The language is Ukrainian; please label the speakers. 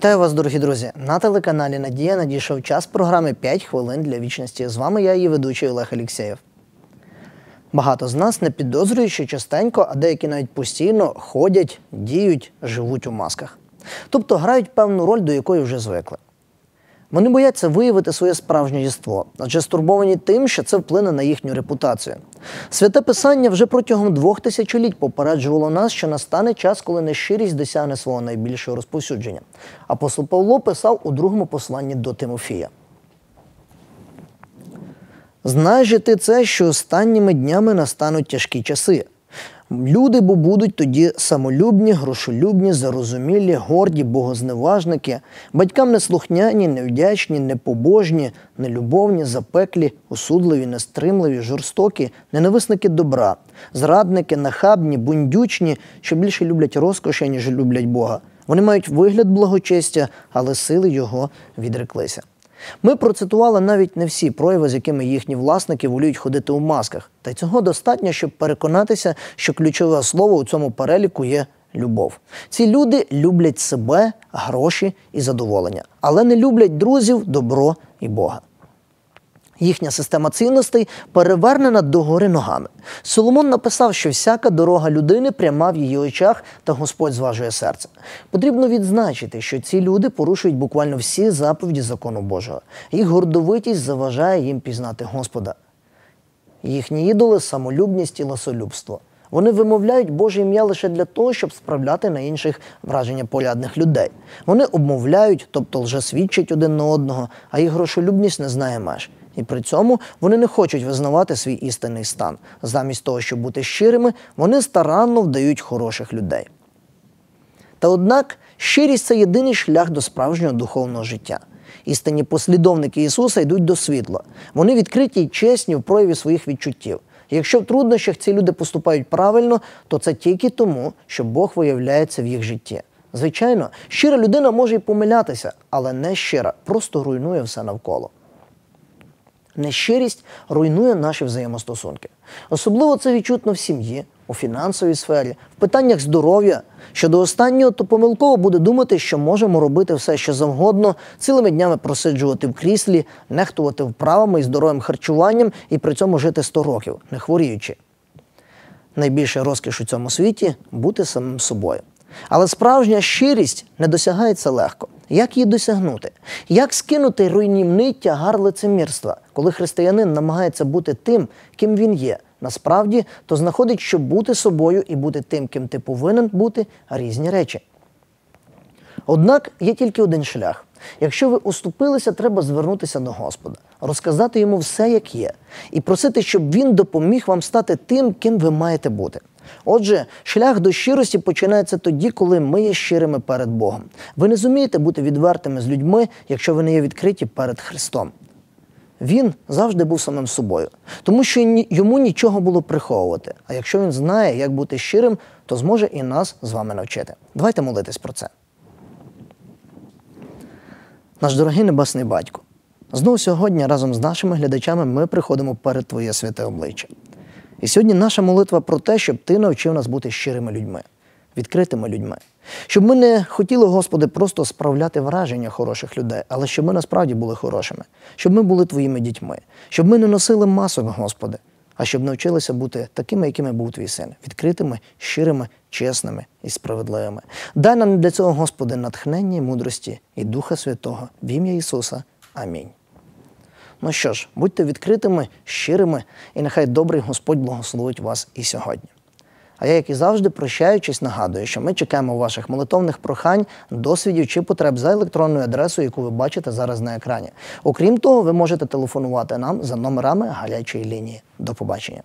Speaker 1: Вітаю вас, дорогі друзі! На телеканалі Надія надійшов час програми «5 хвилин для вічності. З вами я, її ведучий Олег Алєксєєв. Багато з нас не підозрюють, що частенько, а деякі навіть постійно ходять, діють, живуть у масках. Тобто грають певну роль, до якої вже звикли. Вони бояться виявити своє справжнє єство, адже стурбовані тим, що це вплине на їхню репутацію. Святе Писання вже протягом двох тисячоліть попереджувало нас, що настане час, коли нещирість досягне свого найбільшого розповсюдження. Апостол Павло писав у другому посланні до Тимофія. Знаєш же ти це, що останніми днями настануть тяжкі часи. Люди бо будуть тоді самолюбні, грошолюбні, зарозумілі, горді, богозневажники, батькам неслухняні, невдячні, непобожні, нелюбовні, запеклі, осудливі, нестримливі, жорстокі, ненависники добра, зрадники, нахабні, бундючні, що більше люблять розкоші, ніж люблять Бога. Вони мають вигляд благочестя, але сили його відреклися. Ми процитували навіть не всі прояви, з якими їхні власники воліють ходити у масках. Та й цього достатньо, щоб переконатися, що ключове слово у цьому переліку є любов. Ці люди люблять себе, гроші і задоволення, але не люблять друзів, добро і Бога. Їхня система цінностей перевернена догори ногами. Соломон написав, що всяка дорога людини пряма в її очах, та Господь зважує серце. Потрібно відзначити, що ці люди порушують буквально всі заповіді закону Божого. Їх гордовитість заважає їм пізнати Господа. Їхні ідоли самолюбність і ласолюбство. Вони вимовляють Боже ім'я лише для того, щоб справляти на інших враження полядних людей. Вони обмовляють, тобто лжесвідчать один на одного, а їх грошолюбність не знає меж. І при цьому вони не хочуть визнавати свій істинний стан. Замість того, щоб бути щирими, вони старанно вдають хороших людей. Та однак щирість це єдиний шлях до справжнього духовного життя. Істинні послідовники Ісуса йдуть до світла. Вони відкриті й чесні в прояві своїх відчуттів. Якщо в труднощах ці люди поступають правильно, то це тільки тому, що Бог виявляється в їх житті. Звичайно, щира людина може й помилятися, але не щира, просто руйнує все навколо. Нещирість руйнує наші взаємостосунки. Особливо це відчутно в сім'ї, у фінансовій сфері, в питаннях здоров'я. Щодо останнього, то помилково буде думати, що можемо робити все, що завгодно, цілими днями просиджувати в кріслі, нехтувати вправами і здоровим харчуванням і при цьому жити 100 років, не хворіючи. Найбільша розкіш у цьому світі бути самим собою. Але справжня щирість не досягається легко. Як її досягнути? Як скинути руйнівний тягар лицемірства, коли християнин намагається бути тим, ким він є? Насправді, то знаходить, що бути собою і бути тим, ким ти повинен бути різні речі. Однак є тільки один шлях. Якщо ви уступилися, треба звернутися до Господа, розказати йому все, як є, і просити, щоб він допоміг вам стати тим, ким ви маєте бути. Отже, шлях до щирості починається тоді, коли ми є щирими перед Богом. Ви не зумієте бути відвертими з людьми, якщо ви не є відкриті перед Христом. Він завжди був самим собою, тому що йому нічого було приховувати. А якщо він знає, як бути щирим, то зможе і нас з вами навчити. Давайте молитись про це. Наш дорогий небесний батько. Знову сьогодні разом з нашими глядачами ми приходимо перед Твоє святе обличчя. І сьогодні наша молитва про те, щоб ти навчив нас бути щирими людьми, відкритими людьми. Щоб ми не хотіли, Господи, просто справляти враження хороших людей, але щоб ми насправді були хорошими, щоб ми були твоїми дітьми, щоб ми не носили масок, Господи, а щоб навчилися бути такими, якими був твій син, відкритими, щирими, чесними і справедливими. Дай нам для цього, Господи, натхнення мудрості і Духа Святого в ім'я Ісуса. Амінь. Ну що ж, будьте відкритими, щирими, і нехай добрий Господь благословить вас і сьогодні. А я, як і завжди, прощаючись, нагадую, що ми чекаємо ваших молитовних прохань, досвідів чи потреб за електронною адресою, яку ви бачите зараз на екрані. Окрім того, ви можете телефонувати нам за номерами гарячої лінії. До побачення.